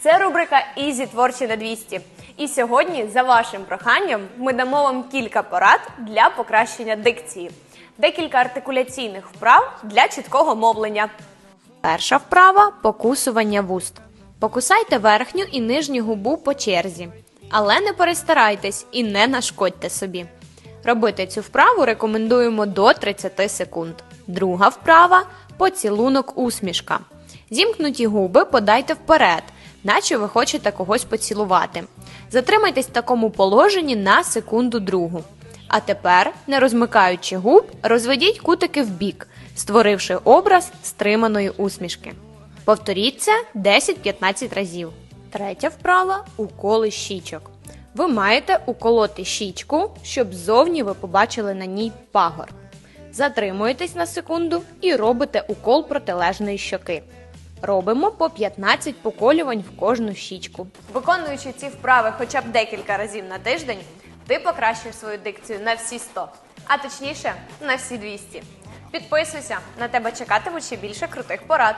Це рубрика Ізі творчі на 200. І сьогодні, за вашим проханням, ми дамо вам кілька порад для покращення дикції, декілька артикуляційних вправ для чіткого мовлення. Перша вправа покусування вуст. Покусайте верхню і нижню губу по черзі, але не перестарайтесь і не нашкодьте собі. Робити цю вправу рекомендуємо до 30 секунд. Друга вправа поцілунок усмішка. Зімкнуті губи подайте вперед, наче ви хочете когось поцілувати. Затримайтесь в такому положенні на секунду другу. А тепер, не розмикаючи губ, розведіть кутики вбік, створивши образ стриманої усмішки. Повторіть це 10-15 разів. Третя вправа уколи щічок. Ви маєте уколоти щічку, щоб ззовні ви побачили на ній пагор. Затримуєтесь на секунду і робите укол протилежної щоки. Робимо по 15 поколювань в кожну щічку. Виконуючи ці вправи хоча б декілька разів на тиждень, ти покращиш свою дикцію на всі 100, а точніше на всі 200. Підписуйся, на тебе чекатимуть ще більше крутих порад.